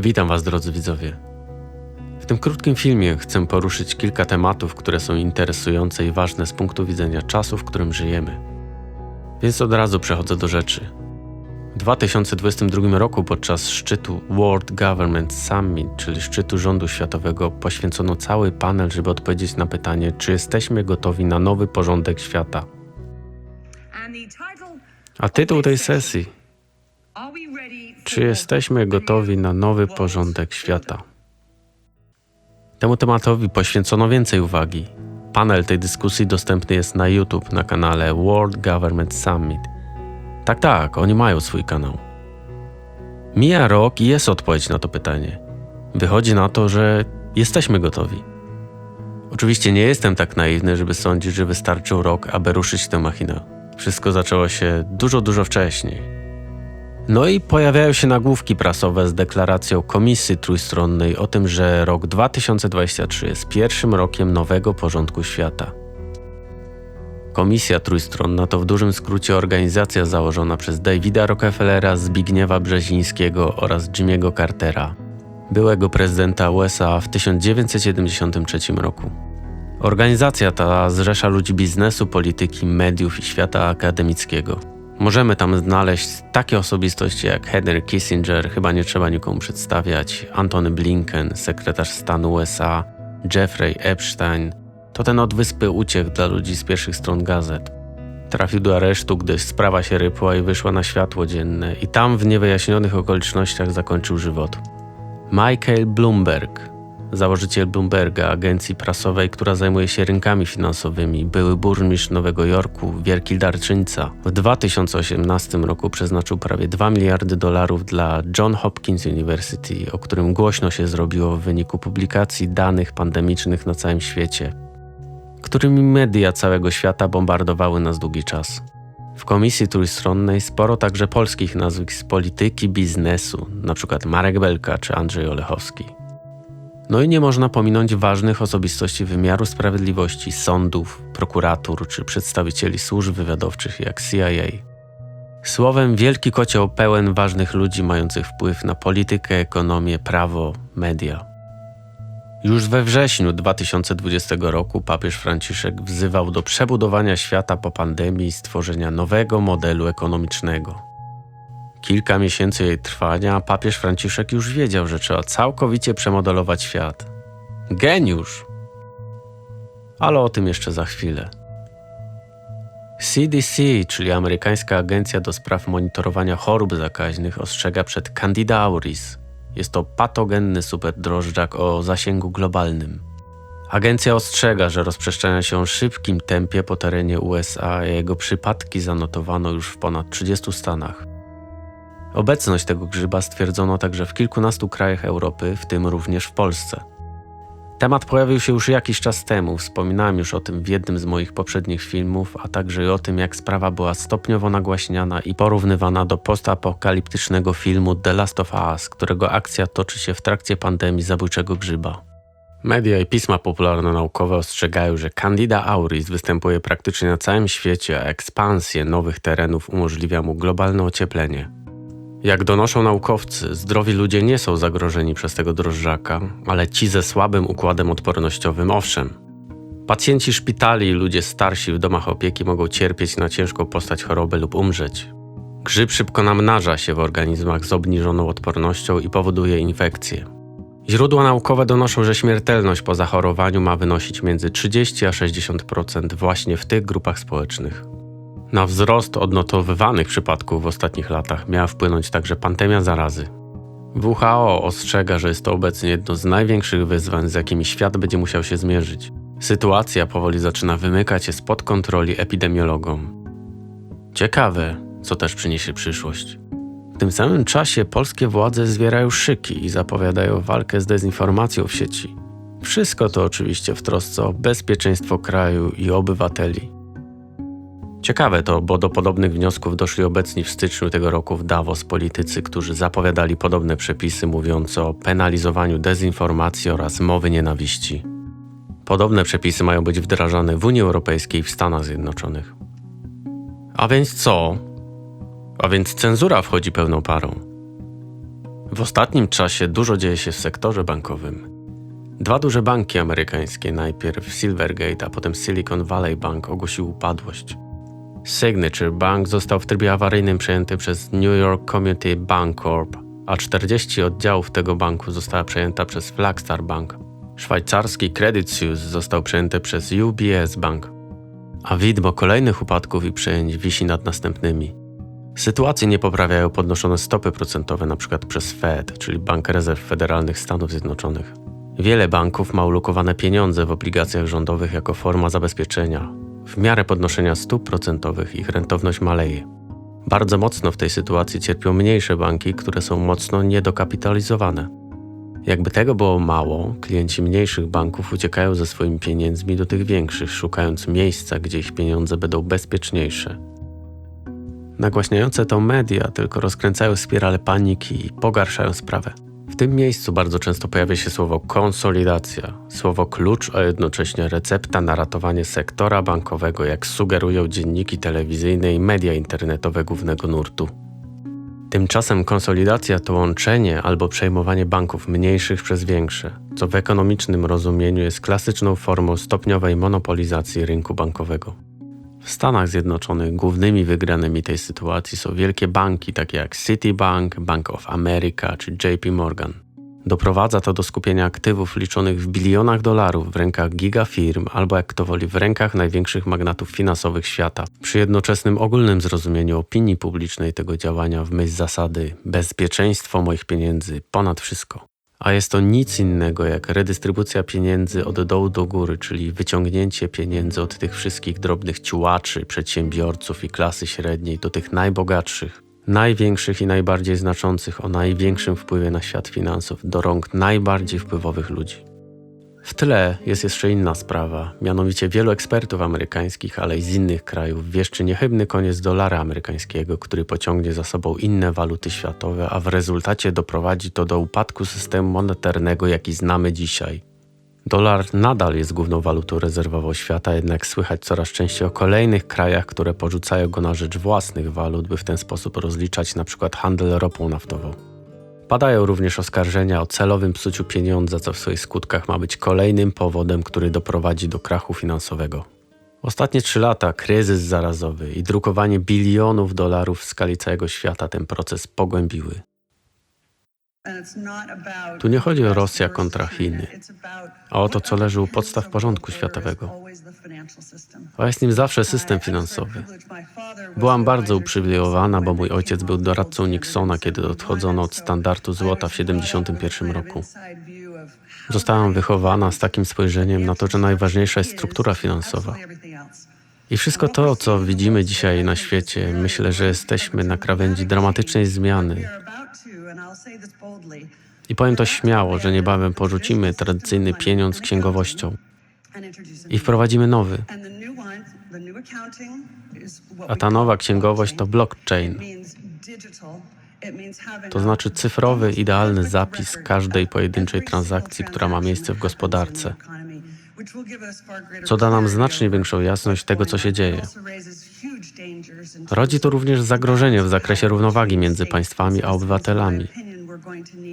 Witam Was, drodzy widzowie. W tym krótkim filmie chcę poruszyć kilka tematów, które są interesujące i ważne z punktu widzenia czasu, w którym żyjemy. Więc od razu przechodzę do rzeczy. W 2022 roku podczas szczytu World Government Summit, czyli szczytu rządu światowego, poświęcono cały panel, żeby odpowiedzieć na pytanie, czy jesteśmy gotowi na nowy porządek świata. A tytuł tej sesji czy jesteśmy gotowi na nowy porządek świata? Temu tematowi poświęcono więcej uwagi. Panel tej dyskusji dostępny jest na YouTube na kanale World Government Summit. Tak, tak, oni mają swój kanał. Mija rok i jest odpowiedź na to pytanie. Wychodzi na to, że jesteśmy gotowi. Oczywiście nie jestem tak naiwny, żeby sądzić, że wystarczył rok, aby ruszyć tę machinę. Wszystko zaczęło się dużo, dużo wcześniej. No i pojawiają się nagłówki prasowe z deklaracją Komisji Trójstronnej o tym, że rok 2023 jest pierwszym rokiem nowego porządku świata. Komisja Trójstronna to w dużym skrócie organizacja założona przez Davida Rockefellera, Zbigniewa Brzezińskiego oraz Jimmy'ego Cartera, byłego prezydenta USA w 1973 roku. Organizacja ta zrzesza ludzi biznesu, polityki, mediów i świata akademickiego. Możemy tam znaleźć takie osobistości jak Henry Kissinger, chyba nie trzeba nikomu przedstawiać, Antony Blinken, sekretarz stanu USA, Jeffrey Epstein. To ten od wyspy uciekł dla ludzi z pierwszych stron gazet. Trafił do aresztu, gdy sprawa się rypła i wyszła na światło dzienne, i tam w niewyjaśnionych okolicznościach zakończył żywot. Michael Bloomberg, założyciel Bloomberga, agencji prasowej, która zajmuje się rynkami finansowymi, były burmistrz Nowego Jorku, wielki darczyńca. W 2018 roku przeznaczył prawie 2 miliardy dolarów dla John Hopkins University, o którym głośno się zrobiło w wyniku publikacji danych pandemicznych na całym świecie, którymi media całego świata bombardowały nas długi czas. W komisji trójstronnej sporo także polskich nazwisk z polityki, biznesu, np. Marek Belka czy Andrzej Olechowski. No i nie można pominąć ważnych osobistości wymiaru sprawiedliwości, sądów, prokuratur czy przedstawicieli służb wywiadowczych jak CIA. Słowem, wielki kocioł pełen ważnych ludzi mających wpływ na politykę, ekonomię, prawo, media. Już we wrześniu 2020 roku papież Franciszek wzywał do przebudowania świata po pandemii i stworzenia nowego modelu ekonomicznego. Kilka miesięcy jej trwania, papież Franciszek już wiedział, że trzeba całkowicie przemodelować świat. Geniusz! Ale o tym jeszcze za chwilę. CDC, czyli amerykańska agencja do spraw monitorowania chorób zakaźnych, ostrzega przed Candida auris. Jest to patogenny superdrożdżak o zasięgu globalnym. Agencja ostrzega, że rozprzestrzenia się w szybkim tempie po terenie USA, a jego przypadki zanotowano już w ponad 30 stanach. Obecność tego grzyba stwierdzono także w kilkunastu krajach Europy, w tym również w Polsce. Temat pojawił się już jakiś czas temu, wspominałem już o tym w jednym z moich poprzednich filmów, a także o tym, jak sprawa była stopniowo nagłaśniana i porównywana do postapokaliptycznego filmu The Last of Us, którego akcja toczy się w trakcie pandemii zabójczego grzyba. Media i pisma popularno-naukowe ostrzegają, że Candida auris występuje praktycznie na całym świecie, a ekspansję nowych terenów umożliwia mu globalne ocieplenie. Jak donoszą naukowcy, zdrowi ludzie nie są zagrożeni przez tego drożdżaka, ale ci ze słabym układem odpornościowym owszem. Pacjenci szpitali i ludzie starsi w domach opieki mogą cierpieć na ciężką postać choroby lub umrzeć. Grzyb szybko namnaża się w organizmach z obniżoną odpornością i powoduje infekcje. Źródła naukowe donoszą, że śmiertelność po zachorowaniu ma wynosić między 30 a 60% właśnie w tych grupach społecznych. Na wzrost odnotowywanych przypadków w ostatnich latach miała wpłynąć także pandemia zarazy. WHO ostrzega, że jest to obecnie jedno z największych wyzwań, z jakimi świat będzie musiał się zmierzyć. Sytuacja powoli zaczyna wymykać się spod kontroli epidemiologom. Ciekawe, co też przyniesie przyszłość. W tym samym czasie polskie władze zwierają szyki i zapowiadają walkę z dezinformacją w sieci. Wszystko to oczywiście w trosce o bezpieczeństwo kraju i obywateli. Ciekawe to, bo do podobnych wniosków doszli obecni w styczniu tego roku w Davos politycy, którzy zapowiadali podobne przepisy mówiące o penalizowaniu dezinformacji oraz mowy nienawiści. Podobne przepisy mają być wdrażane w Unii Europejskiej i w Stanach Zjednoczonych. A więc co? A więc cenzura wchodzi pełną parą. W ostatnim czasie dużo dzieje się w sektorze bankowym. Dwa duże banki amerykańskie, najpierw Silvergate, a potem Silicon Valley Bank, ogłosił upadłość. Signature Bank został w trybie awaryjnym przejęty przez New York Community Bank Corp, a 40 oddziałów tego banku została przejęta przez Flagstar Bank. Szwajcarski Credit Suisse został przejęty przez UBS Bank. A widmo kolejnych upadków i przejęć wisi nad następnymi. Sytuację nie poprawiają podnoszone stopy procentowe np. przez Fed, czyli Bank Rezerw Federalnych Stanów Zjednoczonych. Wiele banków ma ulokowane pieniądze w obligacjach rządowych jako forma zabezpieczenia. W miarę podnoszenia stóp procentowych ich rentowność maleje. Bardzo mocno w tej sytuacji cierpią mniejsze banki, które są mocno niedokapitalizowane. Jakby tego było mało, klienci mniejszych banków uciekają ze swoimi pieniędzmi do tych większych, szukając miejsca, gdzie ich pieniądze będą bezpieczniejsze. Nagłaśniające to media tylko rozkręcają spirale paniki i pogarszają sprawę. W tym miejscu bardzo często pojawia się słowo konsolidacja, słowo klucz, a jednocześnie recepta na ratowanie sektora bankowego, jak sugerują dzienniki telewizyjne i media internetowe głównego nurtu. Tymczasem konsolidacja to łączenie albo przejmowanie banków mniejszych przez większe, co w ekonomicznym rozumieniu jest klasyczną formą stopniowej monopolizacji rynku bankowego. W Stanach Zjednoczonych głównymi wygranymi tej sytuacji są wielkie banki takie jak Citibank, Bank of America czy JP Morgan. Doprowadza to do skupienia aktywów liczonych w bilionach dolarów w rękach gigafirm albo jak kto woli w rękach największych magnatów finansowych świata, przy jednoczesnym ogólnym zrozumieniu opinii publicznej tego działania w myśl zasady bezpieczeństwo moich pieniędzy ponad wszystko. A jest to nic innego jak redystrybucja pieniędzy od dołu do góry, czyli wyciągnięcie pieniędzy od tych wszystkich drobnych ciułaczy, przedsiębiorców i klasy średniej do tych najbogatszych, największych i najbardziej znaczących o największym wpływie na świat finansów, do rąk najbardziej wpływowych ludzi. W tle jest jeszcze inna sprawa, mianowicie wielu ekspertów amerykańskich, ale i z innych krajów wieszczy niechybny koniec dolara amerykańskiego, który pociągnie za sobą inne waluty światowe, a w rezultacie doprowadzi to do upadku systemu monetarnego, jaki znamy dzisiaj. Dolar nadal jest główną walutą rezerwową świata, jednak słychać coraz częściej o kolejnych krajach, które porzucają go na rzecz własnych walut, by w ten sposób rozliczać np. handel ropą naftową. Padają również oskarżenia o celowym psuciu pieniądza, co w swoich skutkach ma być kolejnym powodem, który doprowadzi do krachu finansowego. Ostatnie trzy lata kryzys zarazowy i drukowanie bilionów dolarów w skali całego świata ten proces pogłębiły. Tu nie chodzi o Rosja kontra Chiny, a o to, co leży u podstaw porządku światowego. A jest nim zawsze system finansowy. Byłam bardzo uprzywilejowana, bo mój ojciec był doradcą Nixona, kiedy odchodzono od standardu złota w 1971 roku. Zostałam wychowana z takim spojrzeniem na to, że najważniejsza jest struktura finansowa. I wszystko to, co widzimy dzisiaj na świecie, myślę, że jesteśmy na krawędzi dramatycznej zmiany. I powiem to śmiało, że niebawem porzucimy tradycyjny pieniądz księgowością i wprowadzimy nowy. A ta nowa księgowość to blockchain. To znaczy cyfrowy, idealny zapis każdej pojedynczej transakcji, która ma miejsce w gospodarce, co da nam znacznie większą jasność tego, co się dzieje. Rodzi to również zagrożenie w zakresie równowagi między państwami a obywatelami.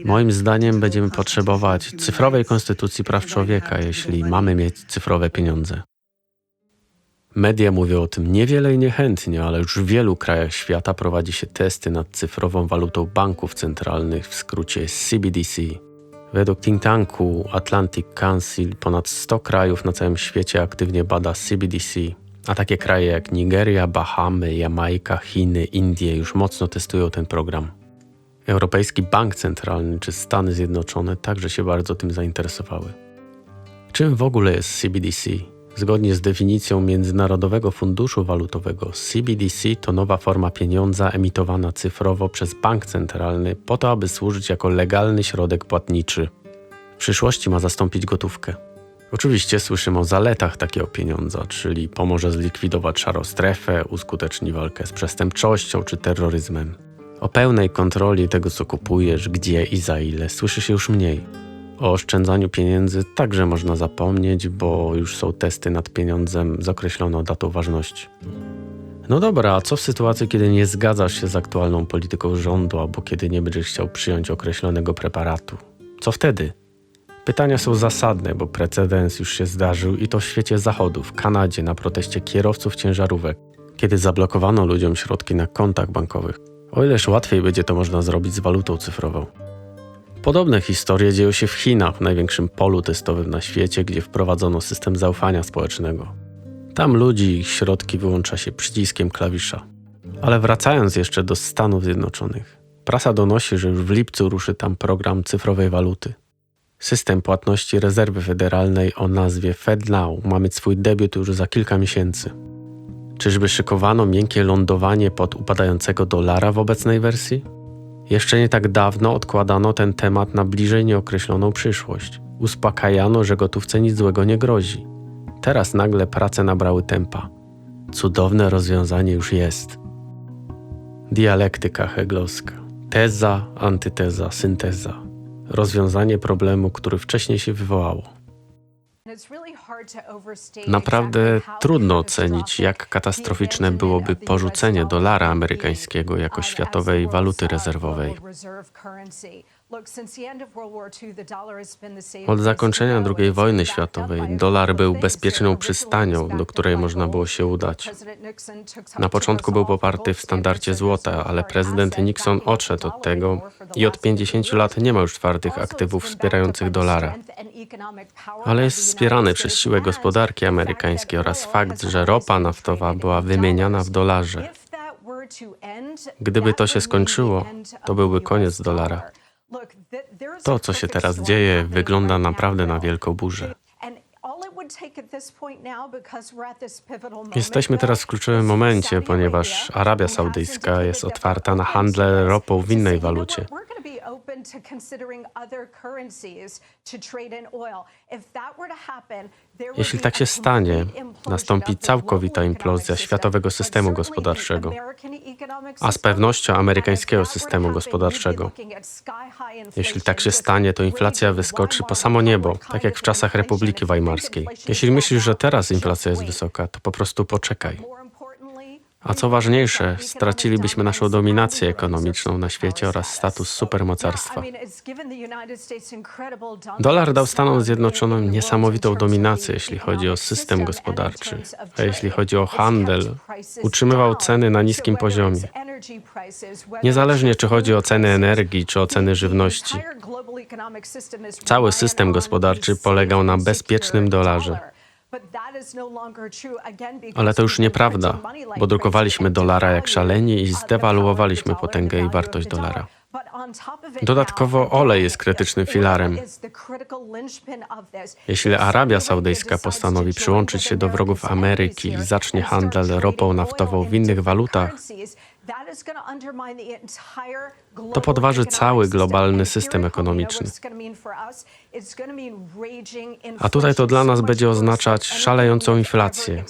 Moim zdaniem będziemy potrzebować cyfrowej konstytucji praw człowieka, jeśli mamy mieć cyfrowe pieniądze. Media mówią o tym niewiele i niechętnie, ale już w wielu krajach świata prowadzi się testy nad cyfrową walutą banków centralnych, w skrócie CBDC. Według think tanku Atlantic Council ponad 100 krajów na całym świecie aktywnie bada CBDC, a takie kraje jak Nigeria, Bahamy, Jamajka, Chiny, Indie już mocno testują ten program. Europejski Bank Centralny czy Stany Zjednoczone także się bardzo tym zainteresowały. Czym w ogóle jest CBDC? Zgodnie z definicją Międzynarodowego Funduszu Walutowego, CBDC to nowa forma pieniądza emitowana cyfrowo przez bank centralny po to, aby służyć jako legalny środek płatniczy. W przyszłości ma zastąpić gotówkę. Oczywiście słyszymy o zaletach takiego pieniądza, czyli pomoże zlikwidować szarą strefę, uskuteczni walkę z przestępczością czy terroryzmem. O pełnej kontroli tego, co kupujesz, gdzie i za ile, słyszy się już mniej. O oszczędzaniu pieniędzy także można zapomnieć, bo już są testy nad pieniądzem z określoną datą ważności. No dobra, a co w sytuacji, kiedy nie zgadzasz się z aktualną polityką rządu albo kiedy nie będziesz chciał przyjąć określonego preparatu? Co wtedy? Pytania są zasadne, bo precedens już się zdarzył i to w świecie zachodu, w Kanadzie, na proteście kierowców ciężarówek, kiedy zablokowano ludziom środki na kontach bankowych. O ileż łatwiej będzie to można zrobić z walutą cyfrową. Podobne historie dzieją się w Chinach, największym polu testowym na świecie, gdzie wprowadzono system zaufania społecznego. Tam ludzi i ich środki wyłącza się przyciskiem klawisza. Ale wracając jeszcze do Stanów Zjednoczonych, prasa donosi, że już w lipcu ruszy tam program cyfrowej waluty. System płatności rezerwy federalnej o nazwie FedNow ma mieć swój debiut już za kilka miesięcy. Czyżby szykowano miękkie lądowanie pod upadającego dolara w obecnej wersji? Jeszcze nie tak dawno odkładano ten temat na bliżej nieokreśloną przyszłość. Uspokajano, że gotówce nic złego nie grozi. Teraz nagle prace nabrały tempa. Cudowne rozwiązanie już jest. Dialektyka heglowska. Teza, antyteza, synteza. Rozwiązanie problemu, który wcześniej się wywołało. Naprawdę trudno ocenić, jak katastroficzne byłoby porzucenie dolara amerykańskiego jako światowej waluty rezerwowej. Od zakończenia II wojny światowej dolar był bezpieczną przystanią, do której można było się udać. Na początku był poparty w standardzie złota, ale prezydent Nixon odszedł od tego i od 50 lat nie ma już twardych aktywów wspierających dolara. Ale jest wspierany przez siłę gospodarki amerykańskiej oraz fakt, że ropa naftowa była wymieniana w dolarze. Gdyby to się skończyło, to byłby koniec dolara. To, co się teraz dzieje, wygląda naprawdę na wielką burzę. Jesteśmy teraz w kluczowym momencie, ponieważ Arabia Saudyjska jest otwarta na handel ropą w innej walucie. Jeśli tak się stanie, nastąpi całkowita implozja światowego systemu gospodarczego, a z pewnością amerykańskiego systemu gospodarczego. Jeśli tak się stanie, to inflacja wyskoczy po samo niebo, tak jak w czasach Republiki Weimarskiej. Jeśli myślisz, że teraz inflacja jest wysoka, to po prostu poczekaj. A co ważniejsze, stracilibyśmy naszą dominację ekonomiczną na świecie oraz status supermocarstwa. Dolar dał Stanom Zjednoczonym niesamowitą dominację, jeśli chodzi o system gospodarczy, a jeśli chodzi o handel, utrzymywał ceny na niskim poziomie. Niezależnie czy chodzi o ceny energii, czy o ceny żywności, Cały system gospodarczy polegał na bezpiecznym dolarze. Ale to już nieprawda, bo drukowaliśmy dolara jak szaleni i zdewaluowaliśmy potęgę i wartość dolara. Dodatkowo olej jest krytycznym filarem. Jeśli Arabia Saudyjska postanowi przyłączyć się do wrogów Ameryki i zacznie handel ropą naftową w innych walutach, To podważy cały globalny system ekonomiczny. a tutaj to dla nas będzie oznaczać szalejącą inflację,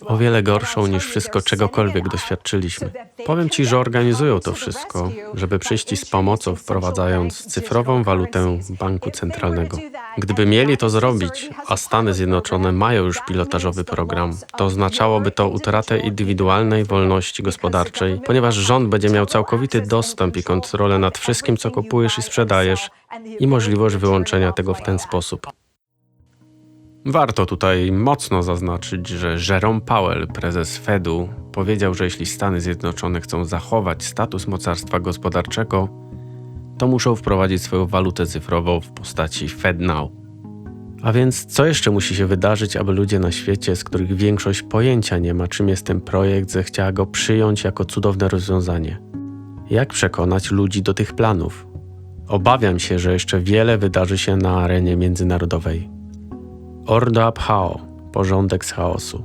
o wiele gorszą niż wszystko czegokolwiek doświadczyliśmy. Powiem Ci, że organizują to wszystko, żeby przyjść z pomocą, wprowadzając cyfrową walutę banku centralnego. Gdyby mieli to zrobić, a Stany Zjednoczone mają już pilotażowy program, to oznaczałoby to utratę indywidualnej wolności gospodarczej, ponieważ rząd będzie miał całkowity dostęp i kontrolę nad wszystkim, co kupujesz i sprzedajesz, i możliwość wyłączenia tego w ten sposób. Warto tutaj mocno zaznaczyć, że Jerome Powell, prezes Fedu, powiedział, że jeśli Stany Zjednoczone chcą zachować status mocarstwa gospodarczego, to muszą wprowadzić swoją walutę cyfrową w postaci FedNow. A więc co jeszcze musi się wydarzyć, aby ludzie na świecie, z których większość pojęcia nie ma, czym jest ten projekt, zechciała go przyjąć jako cudowne rozwiązanie? Jak przekonać ludzi do tych planów? Obawiam się, że jeszcze wiele wydarzy się na arenie międzynarodowej. Ordo ab chao, porządek z chaosu.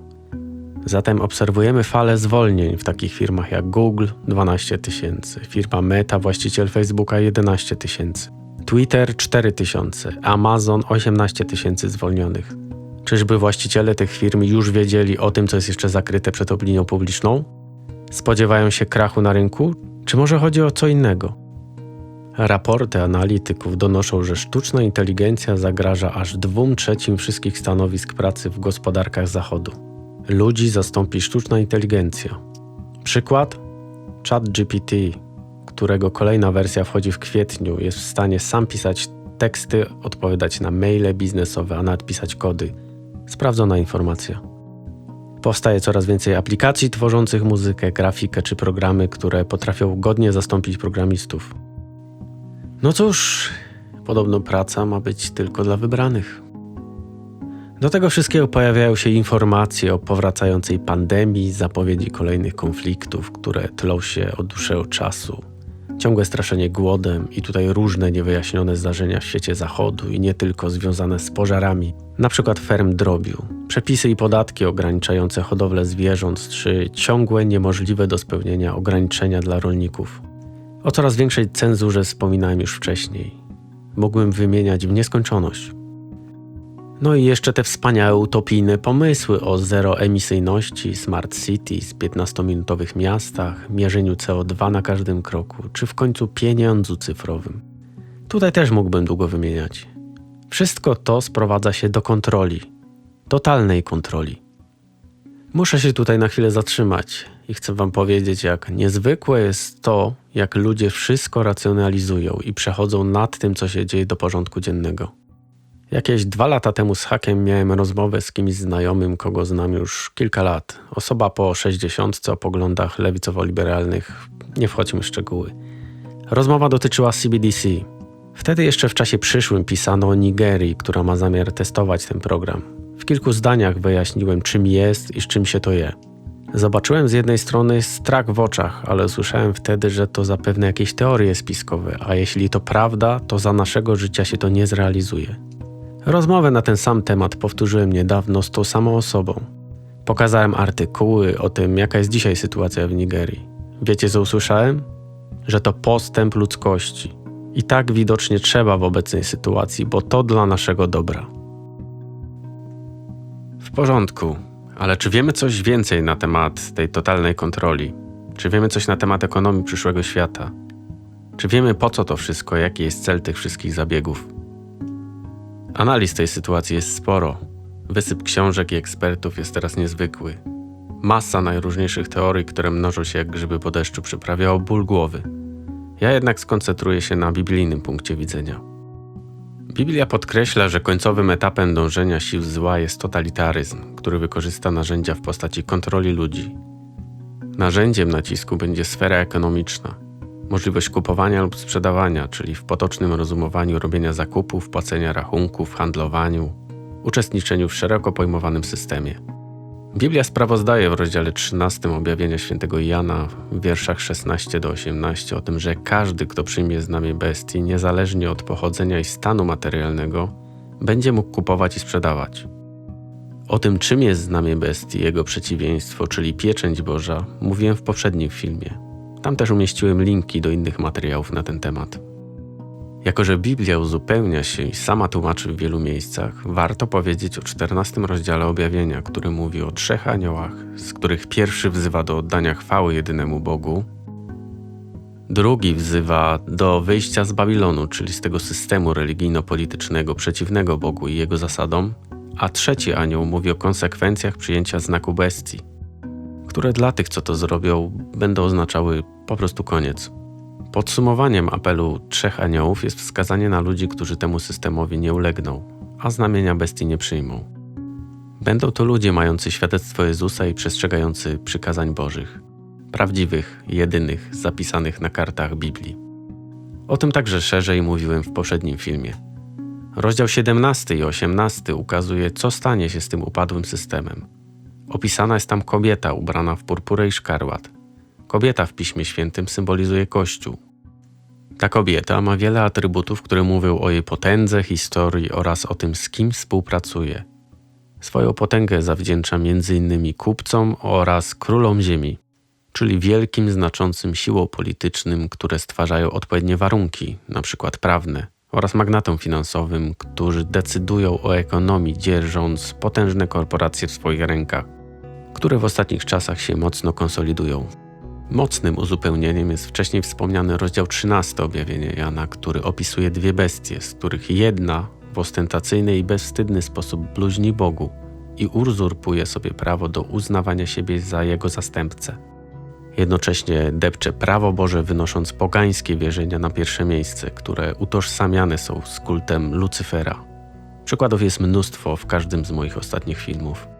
Zatem obserwujemy falę zwolnień w takich firmach jak Google 12 tysięcy, firma Meta, właściciel Facebooka 11 tysięcy, Twitter 4 tysiące, Amazon 18 tysięcy zwolnionych. Czyżby właściciele tych firm już wiedzieli o tym, co jest jeszcze zakryte przed opinią publiczną? Spodziewają się krachu na rynku? Czy może chodzi o co innego? Raporty analityków donoszą, że sztuczna inteligencja zagraża aż dwóm trzecim wszystkich stanowisk pracy w gospodarkach Zachodu. Ludzi zastąpi sztuczna inteligencja. Przykład? ChatGPT, którego kolejna wersja wchodzi w kwietniu, jest w stanie sam pisać teksty, odpowiadać na maile biznesowe, a nawet pisać kody. Sprawdzona informacja. Powstaje coraz więcej aplikacji tworzących muzykę, grafikę czy programy, które potrafią godnie zastąpić programistów. No cóż, podobno praca ma być tylko dla wybranych. Do tego wszystkiego pojawiają się informacje o powracającej pandemii, zapowiedzi kolejnych konfliktów, które tlą się od dłuższego czasu. Ciągłe straszenie głodem i tutaj różne niewyjaśnione zdarzenia w świecie zachodu i nie tylko związane z pożarami, na przykład ferm drobiu, przepisy i podatki ograniczające hodowlę zwierząt, czy ciągłe niemożliwe do spełnienia ograniczenia dla rolników. O coraz większej cenzurze wspominałem już wcześniej. Mógłbym wymieniać w nieskończoność. No i jeszcze te wspaniałe utopijne pomysły o zeroemisyjności, smart cities, 15-minutowych miastach, mierzeniu CO2 na każdym kroku, czy w końcu pieniądzu cyfrowym. Tutaj też mógłbym długo wymieniać. Wszystko to sprowadza się do kontroli, totalnej kontroli. Muszę się tutaj na chwilę zatrzymać i chcę Wam powiedzieć, jak niezwykłe jest to, jak ludzie wszystko racjonalizują i przechodzą nad tym, co się dzieje do porządku dziennego. Jakieś dwa lata temu z Hakiem miałem rozmowę z kimś znajomym, kogo znam już kilka lat. Osoba po 60 o poglądach lewicowo-liberalnych, nie wchodźmy w szczegóły. Rozmowa dotyczyła CBDC. Wtedy jeszcze w czasie przyszłym pisano o Nigerii, która ma zamiar testować ten program. W kilku zdaniach wyjaśniłem, czym jest i z czym się to je. Zobaczyłem z jednej strony strach w oczach, ale usłyszałem wtedy, że to zapewne jakieś teorie spiskowe, a jeśli to prawda, to za naszego życia się to nie zrealizuje. Rozmowę na ten sam temat powtórzyłem niedawno z tą samą osobą. Pokazałem artykuły o tym, jaka jest dzisiaj sytuacja w Nigerii. Wiecie, co usłyszałem? Że to postęp ludzkości. I tak widocznie trzeba w obecnej sytuacji, bo to dla naszego dobra. W porządku, ale czy wiemy coś więcej na temat tej totalnej kontroli? Czy wiemy coś na temat ekonomii przyszłego świata? Czy wiemy po co to wszystko, jaki jest cel tych wszystkich zabiegów? Analiz tej sytuacji jest sporo. Wysyp książek i ekspertów jest teraz niezwykły. Masa najróżniejszych teorii, które mnożą się jak grzyby po deszczu, przyprawia o ból głowy. Ja jednak skoncentruję się na biblijnym punkcie widzenia. Biblia podkreśla, że końcowym etapem dążenia sił zła jest totalitaryzm, który wykorzysta narzędzia w postaci kontroli ludzi. Narzędziem nacisku będzie sfera ekonomiczna, możliwość kupowania lub sprzedawania, czyli w potocznym rozumowaniu robienia zakupów, płacenia rachunków, handlowaniu, uczestniczeniu w szeroko pojmowanym systemie. Biblia sprawozdaje w rozdziale 13 objawienia świętego Jana w wierszach 16 do 18 o tym, że każdy, kto przyjmie znamię bestii, niezależnie od pochodzenia i stanu materialnego, będzie mógł kupować i sprzedawać. O tym, czym jest znamię bestii, jego przeciwieństwo, czyli pieczęć Boża, mówiłem w poprzednim filmie. Tam też umieściłem linki do innych materiałów na ten temat. Jako, że Biblia uzupełnia się i sama tłumaczy w wielu miejscach, warto powiedzieć o 14 rozdziale objawienia, który mówi o trzech aniołach, z których pierwszy wzywa do oddania chwały jedynemu Bogu, drugi wzywa do wyjścia z Babilonu, czyli z tego systemu religijno-politycznego przeciwnego Bogu i jego zasadom, a trzeci anioł mówi o konsekwencjach przyjęcia znaku bestii, które dla tych, co to zrobią, będą oznaczały po prostu koniec. Podsumowaniem apelu trzech aniołów jest wskazanie na ludzi, którzy temu systemowi nie ulegną, a znamienia bestii nie przyjmą. Będą to ludzie mający świadectwo Jezusa i przestrzegający przykazań Bożych, prawdziwych, jedynych, zapisanych na kartach Biblii. O tym także szerzej mówiłem w poprzednim filmie. Rozdział 17 i 18 ukazuje, co stanie się z tym upadłym systemem. Opisana jest tam kobieta ubrana w purpurę i szkarłat. Kobieta w Piśmie Świętym symbolizuje Kościół. Ta kobieta ma wiele atrybutów, które mówią o jej potędze, historii oraz o tym, z kim współpracuje. Swoją potęgę zawdzięcza m.in. kupcom oraz królom ziemi, czyli wielkim, znaczącym siłom politycznym, które stwarzają odpowiednie warunki, np. prawne, oraz magnatom finansowym, którzy decydują o ekonomii, dzierżąc potężne korporacje w swoich rękach, które w ostatnich czasach się mocno konsolidują. Mocnym uzupełnieniem jest wcześniej wspomniany rozdział 13 objawienia Jana, który opisuje dwie bestie, z których jedna w ostentacyjny i bezwstydny sposób bluźni Bogu i uzurpuje sobie prawo do uznawania siebie za jego zastępcę. Jednocześnie depcze prawo Boże, wynosząc pogańskie wierzenia na pierwsze miejsce, które utożsamiane są z kultem Lucyfera. Przykładów jest mnóstwo w każdym z moich ostatnich filmów.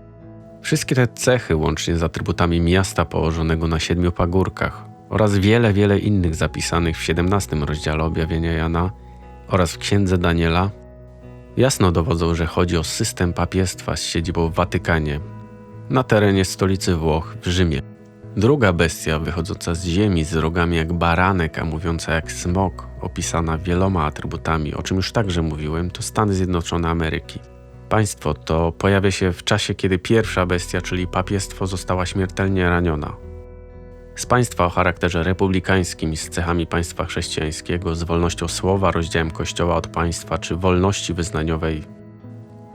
Wszystkie te cechy, łącznie z atrybutami miasta położonego na siedmiu pagórkach oraz wiele, wiele innych zapisanych w 17 rozdziale objawienia Jana oraz w księdze Daniela, jasno dowodzą, że chodzi o system papiestwa z siedzibą w Watykanie, na terenie stolicy Włoch w Rzymie. Druga bestia wychodząca z ziemi z rogami jak baranek, a mówiąca jak smok, opisana wieloma atrybutami, o czym już także mówiłem, to Stany Zjednoczone Ameryki. Państwo to pojawia się w czasie, kiedy pierwsza bestia, czyli papiestwo, została śmiertelnie raniona. Z państwa o charakterze republikańskim, z cechami państwa chrześcijańskiego, z wolnością słowa, rozdziałem kościoła od państwa czy wolności wyznaniowej,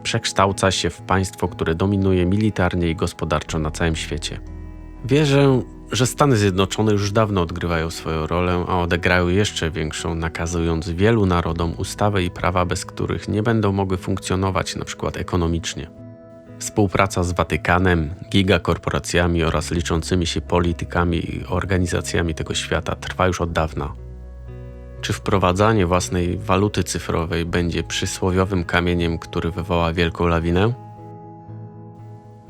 przekształca się w państwo, które dominuje militarnie i gospodarczo na całym świecie. Wierzę, że Stany Zjednoczone już dawno odgrywają swoją rolę, a odegrają jeszcze większą, nakazując wielu narodom ustawy i prawa, bez których nie będą mogły funkcjonować, przykład ekonomicznie. Współpraca z Watykanem, gigakorporacjami oraz liczącymi się politykami i organizacjami tego świata trwa już od dawna. Czy wprowadzanie własnej waluty cyfrowej będzie przysłowiowym kamieniem, który wywoła wielką lawinę?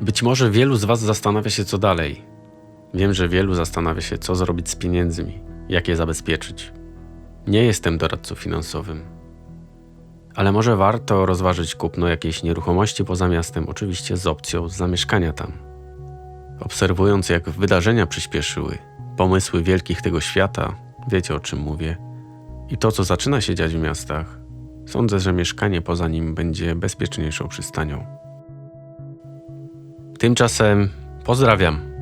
Być może wielu z Was zastanawia się, co dalej. Wiem, że wielu zastanawia się, co zrobić z pieniędzmi, jak je zabezpieczyć. Nie jestem doradcą finansowym. Ale może warto rozważyć kupno jakiejś nieruchomości poza miastem, oczywiście z opcją zamieszkania tam. Obserwując, jak wydarzenia przyspieszyły, pomysły wielkich tego świata, wiecie o czym mówię, i to, co zaczyna się dziać w miastach, sądzę, że mieszkanie poza nim będzie bezpieczniejszą przystanią. Tymczasem pozdrawiam.